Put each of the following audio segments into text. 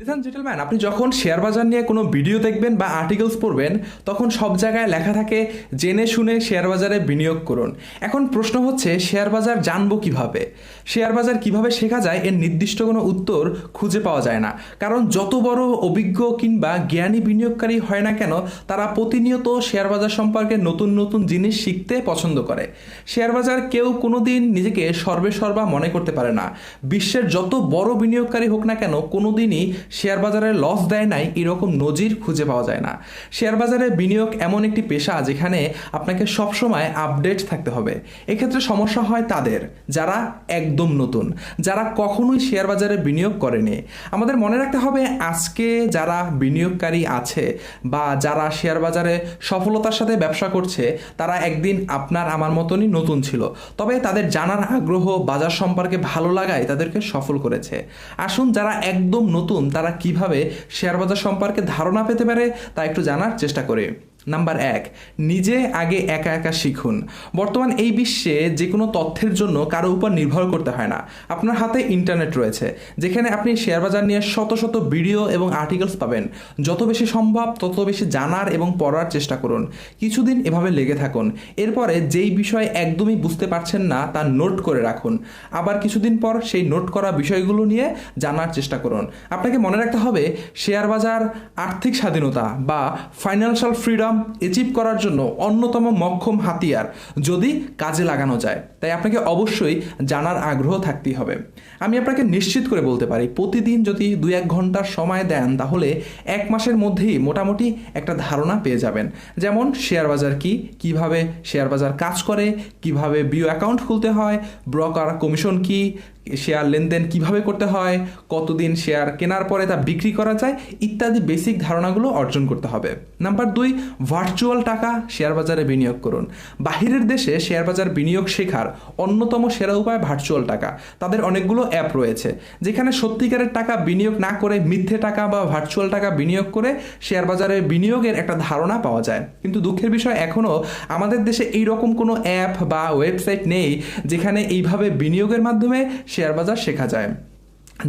লিসান আপনি যখন শেয়ার বাজার নিয়ে কোনো ভিডিও দেখবেন বা আর্টিকেলস পড়বেন, তখন সব জায়গায় লেখা থাকে, জেনে শুনে শেয়ার বাজারে বিনিয়োগ করুন। এখন প্রশ্ন হচ্ছে, শেয়ার বাজার জানব কীভাবে? শেয়ার বাজার কীভাবে শেখা যায়, এর নির্দিষ্ট কোনো উত্তর খুঁজে পাওয়া যায় না। কারণ যত বড় অভিজ্ঞ কিংবা জ্ঞানী বিনিয়োগকারী হয় না কেন, তারা প্রতিনিয়ত শেয়ার বাজার সম্পর্কে নতুন নতুন জিনিস শিখতে পছন্দ করে। শেয়ার বাজার কেউ কোনোদিন নিজেকে সর্বে সর্বা মনে করতে পারে না। বিশ্বের যত বড় বিনিয়োগকারী হোক না কেন, কোনোদিনই শেয়ার বাজারে লস দেয় নাই, এরকম নজির খুঁজে পাওয়া যায় না। শেয়ার বাজারে বিনিয়োগ এমন একটি পেশা যেখানে আপনাকে সবসময় আপডেট থাকতে হবে। এক্ষেত্রে সমস্যা হয় তাদের, যারা একদম নতুন, যারা কখনোই শেয়ার বাজারে বিনিয়োগ করেনি। আমাদের মনে রাখতে হবে, আজকে যারা বিনিয়োগকারী আছে বা যারা শেয়ার বাজারে সফলতার সাথে ব্যবসা করছে, তারা একদিন আপনার আমার মতনই নতুন ছিল। তবে তাদের জানার আগ্রহ, বাজার সম্পর্কে ভালো লাগায় তাদেরকে সফল করেছে। আসুন, যারা একদম নতুন, তারা কীভাবে শেয়ার বাজার সম্পর্কে ধারণা পেতে পারে তা একটু জানার চেষ্টা করি। নাম্বার এক, নিজে আগে একা একা শিখুন। বর্তমান এই বিশ্বে যে কোনো তথ্যের জন্য কারও উপর নির্ভর করতে হয় না। আপনার হাতে ইন্টারনেট রয়েছে, যেখানে আপনি শেয়ার বাজার নিয়ে শত শত ভিডিও এবং আর্টিকেলস পাবেন। যত বেশি সম্ভব, তত বেশি জানার এবং পড়ার চেষ্টা করুন। কিছুদিন এভাবে লেগে থাকুন। এরপরে যেই বিষয় একদমই বুঝতে পারছেন না, তা নোট করে রাখুন। আবার কিছুদিন পর সেই নোট করা বিষয়গুলো নিয়ে জানার চেষ্টা করুন। আপনাকে মনে রাখতে হবে, শেয়ার বাজার, আর্থিক স্বাধীনতা বা ফাইন্যান্সিয়াল ফ্রিডম অ্যাচিভ করার জন্য অন্যতম মক্ষম হাতিয়ার যদি কাজে লাগানো যায়। তাই আপনাকে অবশ্যই জানার আগ্রহ থাকতেই হবে। আমি আপনাকে নিশ্চিত করে বলতে পারি, প্রতিদিন যদি দু এক ঘণ্টার সময় দেন, তাহলে এক মাসের মধ্যেই মোটামুটি একটা ধারণা পেয়ে যাবেন। যেমন, শেয়ার বাজার কি? কীভাবে শেয়ার বাজার কাজ করে? কীভাবে বিও অ্যাকাউন্ট খুলতে হয়? ব্রোকার কমিশন কি? শেয়ার লেনদেন কীভাবে করতে হয়, কতদিন শেয়ার কেনার পরে তা বিক্রি করা যায়, ইত্যাদি বেসিক ধারণাগুলো অর্জন করতে হবে। নাম্বার দুই ভার্চুয়াল টাকা শেয়ার বাজারে বিনিয়োগ করুন। বাহিরের দেশে শেয়ার বাজার বিনিয়োগ শেখার অন্যতম সেরা উপায় ভার্চুয়াল টাকা। তাদের অনেকগুলো অ্যাপ রয়েছে, যেখানে সত্যিকারের টাকা বিনিয়োগ না করে মিথ্যে টাকা বা ভার্চুয়াল টাকা বিনিয়োগ করে শেয়ার বাজারে বিনিয়োগের একটা ধারণা পাওয়া যায়। কিন্তু দুঃখের বিষয় এখনও আমাদের দেশে এইরকম কোনো অ্যাপ বা ওয়েবসাইট নেই, যেখানে এইভাবে বিনিয়োগের মাধ্যমে শেয়ার বাজার শেখা যায়।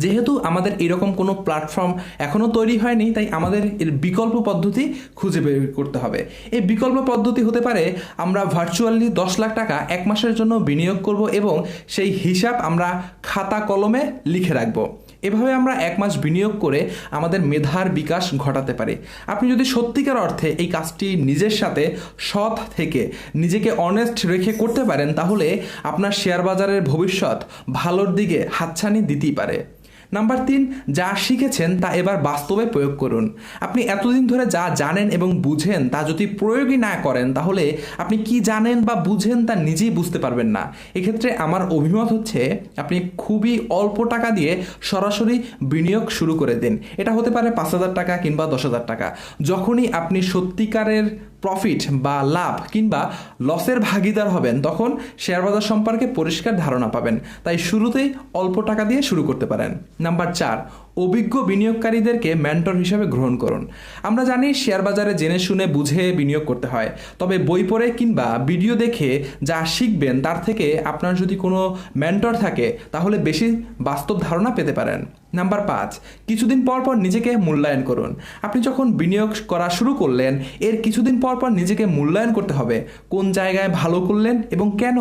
যেহেতু আমাদের এরকম কোনো প্ল্যাটফর্ম এখনও তৈরি হয়নি, তাই আমাদের এর বিকল্প পদ্ধতি খুঁজে বের করতে হবে। এই বিকল্প পদ্ধতি হতে পারে আমরা ভার্চুয়ালি দশ লাখ টাকা এক মাসের জন্য বিনিয়োগ করব এবং সেই হিসাব আমরা খাতা কলমে লিখে রাখব। এভাবে আমরা এক মাস বিনিয়োগ করে আমাদের মেধার বিকাশ ঘটাতে পারি। আপনি যদি সত্যিকার অর্থে এই কাজটি নিজের সাথে সৎ থেকে নিজেকে অনেস্ট রেখে করতে পারেন, তাহলে আপনার শেয়ার বাজারের ভবিষ্যৎ ভালোর দিকে হাতছানি দিতেই পারে। নাম্বার তিন, যা শিখেছেন তা এবার বাস্তবে প্রয়োগ করুন। আপনি এতদিন ধরে যা জানেন এবং বুঝেন তা যদি প্রয়োগই না করেন, তাহলে আপনি কি জানেন বা বুঝেন তা নিজেই বুঝতে পারবেন না। এক্ষেত্রে আমার অভিমত হচ্ছে, আপনি খুবই অল্প টাকা দিয়ে সরাসরি বিনিয়োগ শুরু করে দিন। এটা হতে পারে পাঁচ হাজার টাকা কিংবা দশ হাজার টাকা। যখনই আপনি সত্যিকারের প্রফিট বা লাভ কিংবা লসের ভাগিদার হবেন, তখন শেয়ার বাজার সম্পর্কে পরিষ্কার ধারণা পাবেন। তাই শুরুতেই অল্প টাকা দিয়ে শুরু করতে পারেন। নাম্বার চার অভিজ্ঞ বিনিয়োগকারীদেরকে মেন্টর হিসেবে গ্রহণ করুন। আমরা জানি শেয়ার বাজারে জেনে শুনে বুঝে বিনিয়োগ করতে হয়। তবে বই পড়ে কিংবা ভিডিও দেখে যা শিখবেন, তার থেকে আপনার যদি কোনো মেন্টর থাকে, তাহলে বেশি বাস্তব ধারণা পেতে পারেন। নাম্বার পাঁচ, কিছুদিন পর পর নিজেকে মূল্যায়ন করুন। আপনি যখন বিনিয়োগ করা শুরু করলেন, এর কিছুদিন পর পর নিজেকে মূল্যায়ন করতে হবে। কোন জায়গায় ভালো করলেন এবং কেন?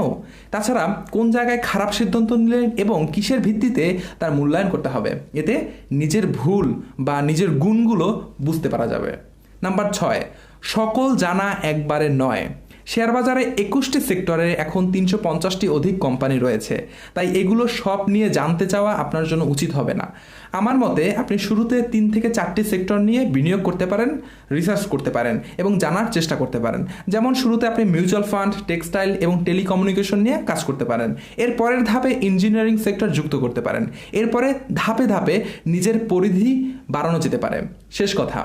তাছাড়া কোন জায়গায় খারাপ সিদ্ধান্ত নিলেন এবং কিসের ভিত্তিতে তার মূল্যায়ন করতে হবে। এতে নিজের ভুল বা নিজের গুণগুলো বুঝতে পারা যাবে। নাম্বার ছয় সকল জানা একবারে নয়। শেয়ার বাজারে একুশটি সেক্টরে এখন তিনশো পঞ্চাশটি অধিক কোম্পানি রয়েছে। তাই এগুলো সব নিয়ে জানতে চাওয়া আপনার জন্য উচিত হবে না। আমার মতে আপনি শুরুতে তিন থেকে চারটি সেক্টর নিয়ে বিনিয়োগ করতে পারেন, রিসার্চ করতে পারেন এবং জানার চেষ্টা করতে পারেন। যেমন শুরুতে আপনি মিউচুয়াল ফান্ড, টেক্সটাইল এবং টেলিকমিউনিকেশন নিয়ে কাজ করতে পারেন। এর পরের ধাপে ইঞ্জিনিয়ারিং সেক্টর যুক্ত করতে পারেন। এরপরে ধাপে ধাপে নিজের পরিধি বাড়ানো যেতে পারে। শেষ কথা।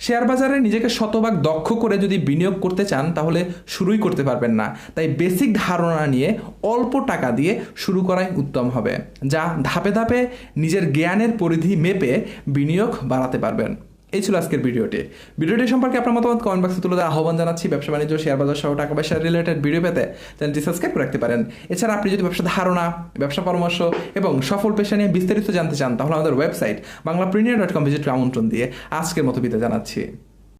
শেয়ার বাজারে নিজেকে শতভাগ দক্ষ করে যদি বিনিয়োগ করতে চান, তাহলে শুরুই করতে পারবেন না। তাই বেসিক ধারণা নিয়ে অল্প টাকা দিয়ে শুরু করাই উত্তম হবে, যা ধাপে ধাপে নিজের জ্ঞানের পরিধি মেপে বিনিয়োগ বাড়াতে পারবেন। এই ছিল আজকের ভিডিওটি। ভিডিওটি সম্পর্কে আপনার মতামত কমেন্ট বক্সে তুলে দেওয়ার আহ্বান জানাচ্ছি। ব্যবসা বাণিজ্য শেয়ার বাজার সহ টাকা পয়সা রিলেটেড ভিডিও পেতে চ্যানেলটি সাবস্ক্রাইব করে রাখতে পারেন। এছাড়া আপনি যদি ব্যবসা ধারণা, ব্যবসা পরামর্শ এবং সফল পেশা নিয়ে বিস্তারিত জানতে চান, তাহলে আমাদের website Bangla premier dot com visit আমন্ত্রণ দিয়ে আজকের মতো বিদায় জানাচ্ছি।